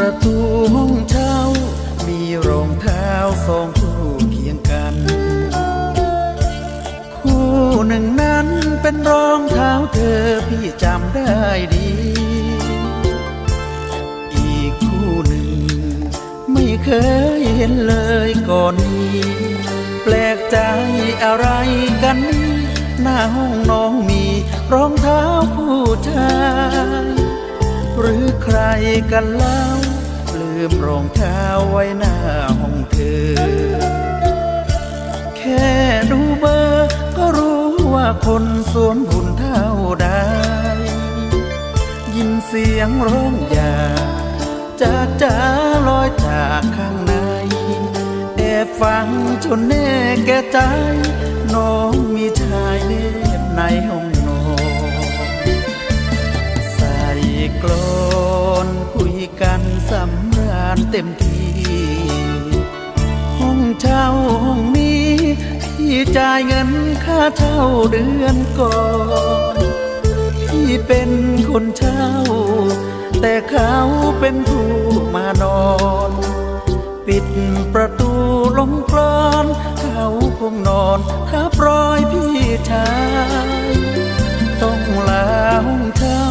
ประตูห้องเช่า มีรองเท้าสองคู่เคียงกัน คู่หนึ่งนั้นเป็นรองเท้าเธอพี่จำได้ดี อีกคู่หนึ่ง ไม่เคยเห็นเลยก่อนนี้ แปลกใจอะไรกันนี้หน้าห้องน้องมีรองเท้าผู้ชายหรือใครกันแล้ว มรองเท้าไว้หน้าห้องเธอ แค่ดูเบอร์ก็รู้ว่าคนสวมบุญเท่าใดยินเสียงร้องอย่า จากจ้าลอยจากข้างใน แอบฟังจนแน่แก่ใจ น้องมีชายเนบในห้องำราญเต็มที่ห้องเช่าห้องนี้พี่จ่ายเงินค่าเช่าเดือนก่อนพี่เป็นคนเช่า แต่เขาเป็นผู้มานอน ปิดประตูลงกลอนเขาคงนอนถ้าปล่อยพี่ชายต้องลาห้องเช่า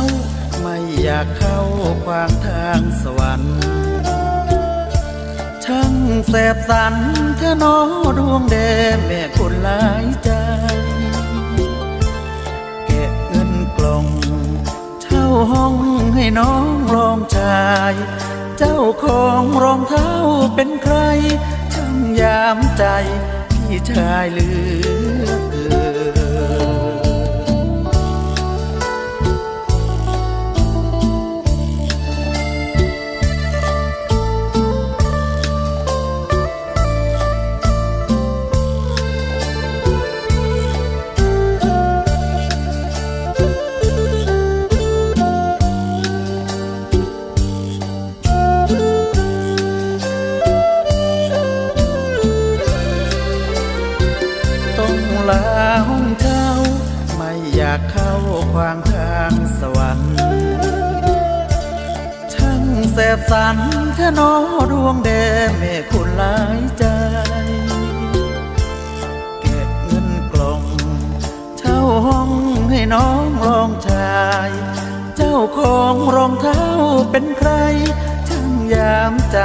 ไม่อยากเข้าขวางทางสวรรค์ ช่างแสบสันเธอน้อดวงแดงแม่คนหลายใจ แกะเงินกล่อง เช่าห้องให้น้องรองชาย เจ้าของรองเท้าเป็นใคร ช่างยามใจพี่ชายหลือากเข้าขวางทางสวรรค์ช่างแสบสันเธอน้อดวงแดงแม่คุณหลายใจแกะเงินกล่อง เช่าห้องให้น้องรองชาย เจ้าของรองเท้าเป็นใคร ช่างยามใจ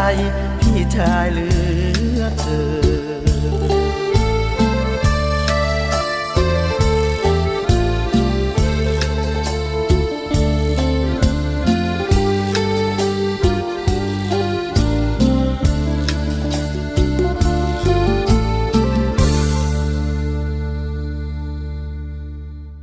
พี่ชายเหลือเกิน